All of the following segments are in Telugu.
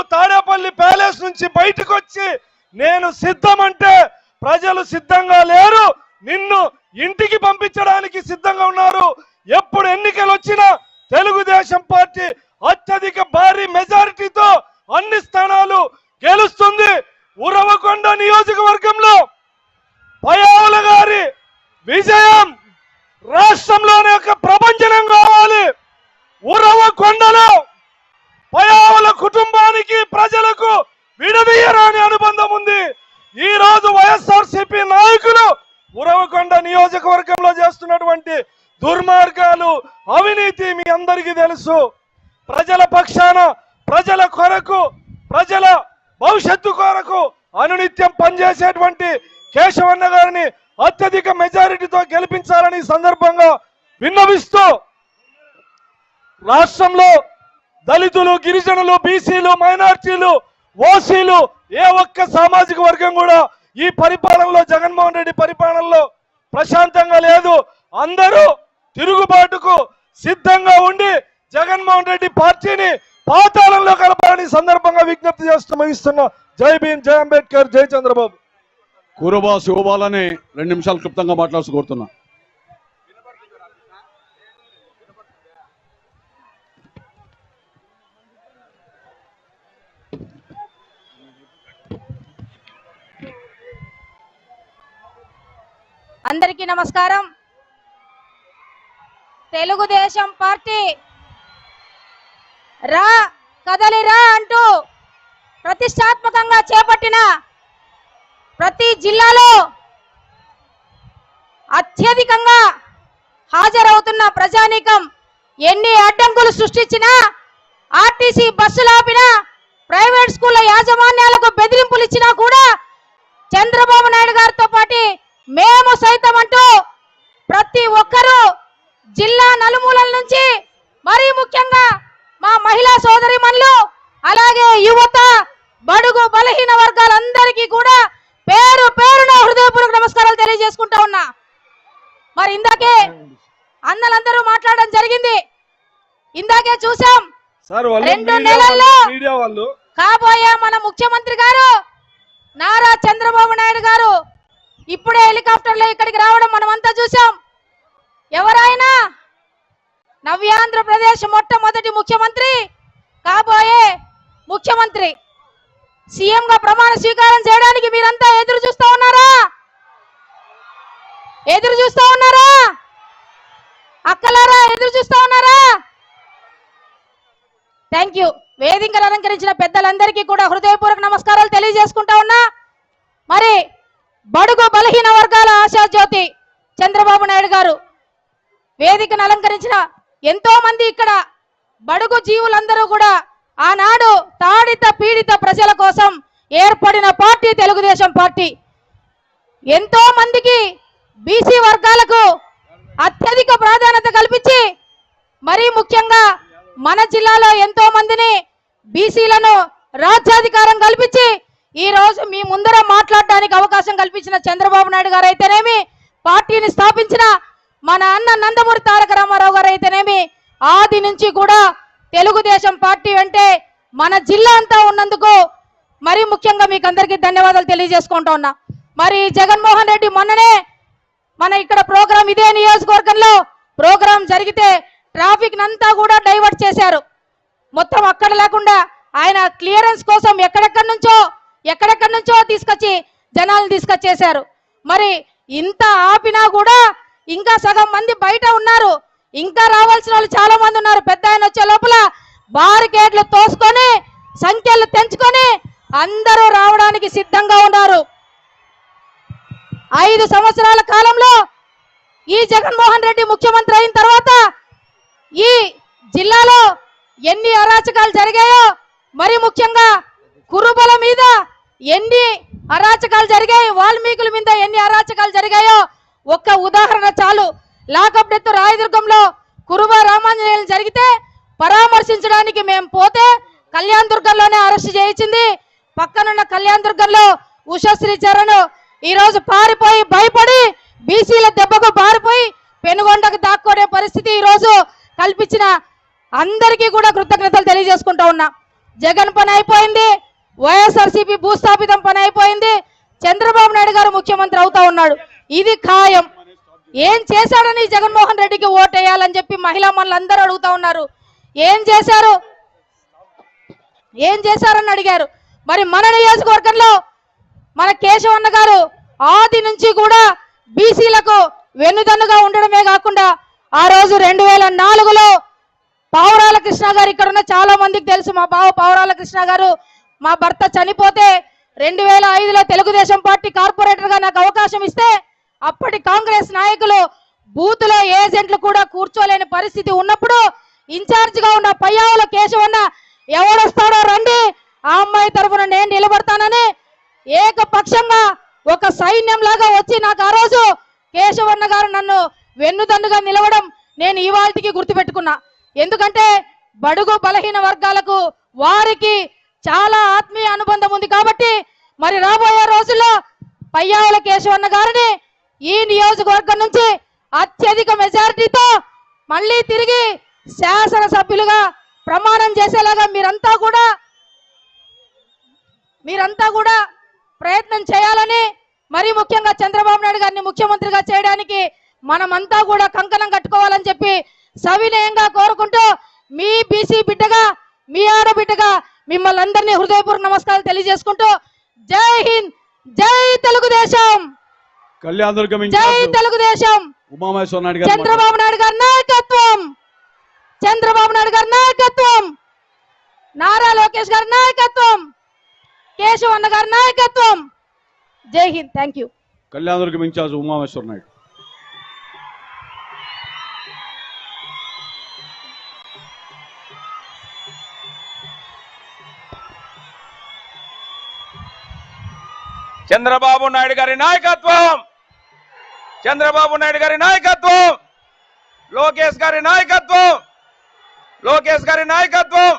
తాడేపల్లి ప్యాలెస్ నుంచి బయటకు వచ్చి నేను సిద్ధమంటే ప్రజలు సిద్ధంగా లేరు. నిన్ను ఇంటికి పంపించడానికి సిద్ధంగా ఉన్నారు. ఎప్పుడు ఎన్నికలు వచ్చినా తెలుగుదేశం పార్టీ అత్యధిక భారీ మెజారిటీతో అన్ని స్థానాలు గెలుస్తుంది. ఉరవకొండ నియోజకవర్గంలో పయావుల గారి విజయం రాష్ట్రంలోనే ఒక ప్రపంచనం కావాలి. ఉరవకొండలో పయావుల కుటుంబానికి ప్రజలకు విడదీయరాని అనుబంధం ఉంది. ఈ రోజు వైఎస్ఆర్ సిపి నాయకులు ఉరవకొండ నియోజకవర్గంలో చేస్తున్నటువంటి దుర్మార్గాలు అవినీతి మీ అందరికీ తెలుసు. ప్రజల పక్షాన ప్రజల కొరకు ప్రజల భవిష్యత్తు కొరకు అనునిత్యం పనిచేసేటువంటి కేశవన్న గారిని అత్యధిక మెజారిటీతో గెలిపించాలని సందర్భంగా విన్నవిస్తూ రాష్ట్రంలో దళితులు గిరిజనులు బీసీలు మైనార్టీలు ఓసీలు ఏ ఒక్క సామాజిక వర్గం కూడా ఈ పరిపాలనలో జగన్మోహన్ రెడ్డి పరిపాలనలో ప్రశాంతంగా లేదు. అందరూ తిరుగుబాటుకు సిద్ధంగా ఉండి జగన్మోహన్ రెడ్డి పార్టీని పాతాళంలో కలపాలని సందర్భంగా విజ్ఞప్తి చేస్తూ జై భీమ్ జై అంబేద్కర్ జై చంద్రబాబు. కురుబా శివబాలని రెండు నిమిషాలు క్లుప్తంగా మాట్లాడుతూ కోరుతున్నా. అందరికీ నమస్కారం. తెలుగుదేశం పార్టీ రా కదలిరా అంటూ ప్రతిష్టాత్మకంగా చేపట్టిన ప్రతి జిల్లాలో అత్యధికంగా హాజరవుతున్న ప్రజానీకం ఎన్ని అడ్డంకులు సృష్టించినా ఆర్టీసీ బస్సులు ఆపినా ప్రైవేట్ స్కూళ్ళ యాజమాన్యాలకు బెదిరింపులు ఇచ్చినా కూడా చంద్రబాబు నాయుడు గారితో పాటు మేము సైతం అంటూ ప్రతి ఒక్కరూ జిల్లా నలుమూలల నుంచి మరీ ముఖ్యంగా మా మహిళా సోదరిమణులు అలాగే యువత బడుగు బలహీన వర్గాలందరికీ కూడా పేరు పేరున హృదయపూర్వక నమస్కారాలు తెలియజేసుకుంటా ఉన్నా. మరి ఇందాకే అన్నలందరూ మాట్లాడడం జరిగింది. ఇందాకే చూసాం రెండు నెలల్లో కాబోయే మన ముఖ్యమంత్రి గారు నారా చంద్రబాబు నాయుడు గారు ఇప్పుడే హెలికాప్టర్లో ఇక్కడికి రావడం మనమంతా చూసాం ఎవరైనా? నవ్యాంధ్రప్రదేశ్ మొట్టమొదటి ముఖ్యమంత్రి కాబోయే ముఖ్యమంత్రి. సీఎం గా ప్రమాణ స్వీకారం చేయడానికి మీరంతా ఎదురు చూస్తూ ఉన్నారా? ఎదురు చూస్తూ ఉన్నారా? అక్కలారా ఎదురు చూస్తూ ఉన్నారా? Thank you. వేదికలు అలంకరించిన పెద్దలందరికీ కూడా హృదయపూర్వక నమస్కారాలు తెలియజేసుకుంటా ఉన్నా. మరి బడుగు బలహీన వర్గాల ఆశాజ్యోతి చంద్రబాబు నాయుడు గారు వేదికను అలంకరించిన ఎంతో మంది ఇక్కడ బడుగు జీవులందరూ కూడా ఆనాడు తాడిత పీడిత ప్రజల కోసం ఏర్పడిన పార్టీ తెలుగుదేశం పార్టీ. ఎంతో మందికి బీసీ వర్గాలకు అత్యధిక ప్రాధాన్యత కల్పించి మరీ ముఖ్యంగా మన జిల్లాలో ఎంతో మందిని బీసీలను రాజ్యాధికారం కల్పించి ఈ రోజు మీ ముందర మాట్లాడడానికి అవకాశం కల్పించిన చంద్రబాబు నాయుడు గారు అయితేనేమి పార్టీని స్థాపించిన మన అన్న నందమూరి తారక రామారావు గారు అయితేనేమి ఆది నుంచి కూడా తెలుగుదేశం పార్టీ అంటే మన జిల్లా అంతా ఉన్నందుకు మరీ ముఖ్యంగా మీకు అందరికీ ధన్యవాదాలు తెలియజేసుకుంటా ఉన్నా. మరి జగన్మోహన్ రెడ్డి మొన్ననే మన ఇక్కడ ప్రోగ్రాం ఇదే నియోజకవర్గంలో ప్రోగ్రాం జరిగితే ట్రాఫిక్ అంతా కూడా డైవర్ట్ చేశారు. మొత్తం అక్కడ లేకుండా ఆయన క్లియరెన్స్ కోసం ఎక్కడెక్కడి నుంచో ఎక్కడెక్కడి నుంచో తీసుకొచ్చి జనాలు తీసుకొచ్చేశారు. మరి ఇంత ఆపినా కూడా ఇంకా సగం మంది బయట ఉన్నారు. ఇంకా రావాల్సిన వాళ్ళు చాలా మంది ఉన్నారు. పెద్ద ఆయన వచ్చే లోపల బారికేడ్లు తోసుకొని సంఖ్యలు తెంచుకొని అందరూ రావడానికి సిద్ధంగా ఉన్నారు. ఐదు సంవత్సరాల కాలంలో ఈ జగన్మోహన్ రెడ్డి ముఖ్యమంత్రి అయిన తర్వాత ఈ జిల్లాలో ఎన్ని అరాచకాలు జరిగాయో మరి ముఖ్యంగా కురుబల మీద ఎన్ని అరాచకాలు జరిగాయి? వాల్మీకుల మీద ఎన్ని అరాచకాలు జరిగాయో ఒక్క ఉదాహరణ చాలు. లాకప్ డెత్ రాయదుర్గంలో కురుబ రామాంజనేయులు జరిగితే పరామర్శించడానికి మేము పోతే కళ్యాణ్ దుర్గంలోనే అరెస్ట్ చేయించింది. పక్కనున్న కళ్యాణ్ దుర్గంలో ఉషశ్రీ చరణ్ ఈరోజు పారిపోయి భయపడి బీసీల దెబ్బకు పారిపోయి పెనుగొండకు దాక్కునే పరిస్థితి ఈరోజు కల్పించిన అందరికీ కూడా కృతజ్ఞతలు తెలియజేసుకుంటా ఉన్నా. జగన్ పని అయిపోయింది. వైఎస్ఆర్సీపీ భూస్థాపితం పని అయిపోయింది. చంద్రబాబు నాయుడు గారు ముఖ్యమంత్రి అవుతా ఉన్నాడు. ఇది ఖాయం. ఏం చేశాడని జగన్మోహన్ రెడ్డికి ఓటేయాలని చెప్పి మహిళా మనులందరూ అడుగుతా ఉన్నారు. ఏం చేశారు? ఏం చేశారని అడిగారు. మరి మన నియోజకవర్గంలో మన కేశవన్న గారు ఆది నుంచి కూడా బీసీలకు వెన్నుదన్నుగా ఉండడమే కాకుండా ఆ రోజు రెండు వేల నాలుగులో పావురాల కృష్ణ గారు ఇక్కడ ఉన్న చాలా మందికి తెలుసు మా బావ పావురాల కృష్ణ గారు. మా భర్త చనిపోతే రెండు వేల ఐదులో తెలుగుదేశం పార్టీ కార్పొరేటర్గా నాకు అవకాశం ఇస్తే అప్పటి కాంగ్రెస్ నాయకులు బూత్లో ఏజెంట్లు కూడా కూర్చోలేని పరిస్థితి ఉన్నప్పుడు ఇన్ఛార్జ్గా ఉన్న పయ్యావుల కేశవన్న ఎవడొస్తాడో రండి ఆ అమ్మాయి తరఫున నేను నిలబడతానని ఏకపక్షంగా ఒక సైన్యం లాగా వచ్చి నాకు ఆ రోజు కేశవన్న గారు నన్ను వెన్నుదన్నుగా నిలవడం నేను ఇవాళకి గుర్తుపెట్టుకున్నా. ఎందుకంటే బడుగు బలహీన వర్గాలకు వారికి చాలా ఆత్మీయ అనుబంధం ఉంది కాబట్టి మరి రాబోయే రోజుల్లో పయ్యావుల కేశవన్న గారిని ఈ నియోజకవర్గం నుంచి అత్యధిక మెజారిటీతో మళ్ళీ తిరిగి శాసనసభ్యులుగా ప్రమాణం చేసేలాగా మీరంతా కూడా మీరంతా కూడా ప్రయత్నం చేయాలని మరి ముఖ్యంగా చంద్రబాబు నాయుడు గారిని ముఖ్యమంత్రిగా చేయడానికి మనమంతా కూడా కంకణం కట్టుకోవాలని చెప్పి సవినయంగా కోరుకుంటూ మీ బీసీ బిడ్డగా మీ ఆడబిడ్డగా మిమ్మల్ని అందరినీ హృదయపూర్వక నమస్కారాలు తెలియజేసుకుంటూ జై హింద్ జై తెలుగుదేశం. కళ్యాణ జై తెలుగుదేశం. ఉమామహేశ్వర నాయుడు. చంద్రబాబు నాయుడు గారి నాయకత్వం. చంద్రబాబు నాయుడు గారి నాయకత్వం. నారా లోకేష్ గారి నాయకత్వం. కేశవన్న గారి నాయకత్వం. జై Hind thank you. Kalyandurgam incharge Umamaheswara Naidu. Chandrababu Naidu గారి నాయకత్వం! చంద్రబాబు నాయుడు గారి నాయకత్వం! లోకేష్ గారి నాయకత్వం! లోకేష్ గారి నాయకత్వం!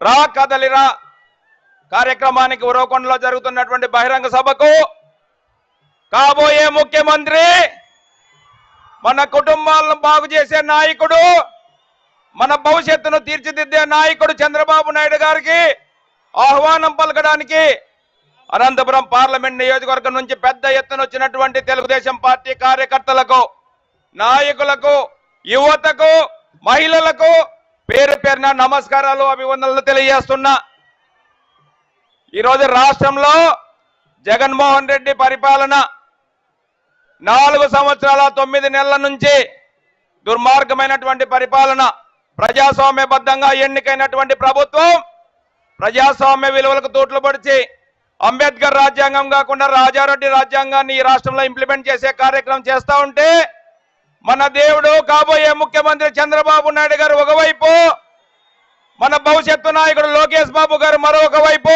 రా కదలిరా కార్యక్రమానికి ఉరవకొండలో జరుగుతున్నటువంటి బహిరంగ సభకు కాబోయే ముఖ్యమంత్రి మన కుటుంబాలను బాగు చేసే నాయకుడు మన భవిష్యత్తును తీర్చిదిద్దే నాయకుడు చంద్రబాబు నాయుడు గారికి ఆహ్వానం పలకడానికి అనంతపురం పార్లమెంట్ నియోజకవర్గం నుంచి పెద్ద ఎత్తున వచ్చినటువంటి తెలుగుదేశం పార్టీ కార్యకర్తలకు నాయకులకు యువతకు మహిళలకు పేరు పేరున నమస్కారాలు అభివందనలు తెలియజేస్తున్నా. ఈరోజు రాష్ట్రంలో జగన్మోహన్ రెడ్డి పరిపాలన నాలుగు సంవత్సరాల తొమ్మిది నెలల నుంచి దుర్మార్గమైనటువంటి పరిపాలన ప్రజాస్వామ్యబద్ధంగా ఎన్నికైనటువంటి ప్రభుత్వం ప్రజాస్వామ్య విలువలకు తూట్లు పడిచి అంబేద్కర్ రాజ్యాంగం కాకుండా రాజారెడ్డి రాజ్యాంగాన్ని ఈ రాష్ట్రంలో ఇంప్లిమెంట్ చేసే కార్యక్రమం చేస్తా ఉంటే మన దేవుడు కాబోయే ముఖ్యమంత్రి చంద్రబాబు నాయుడు గారు ఒకవైపు మన భవిష్యత్తు నాయకుడు లోకేష్ బాబు గారు మరొక వైపు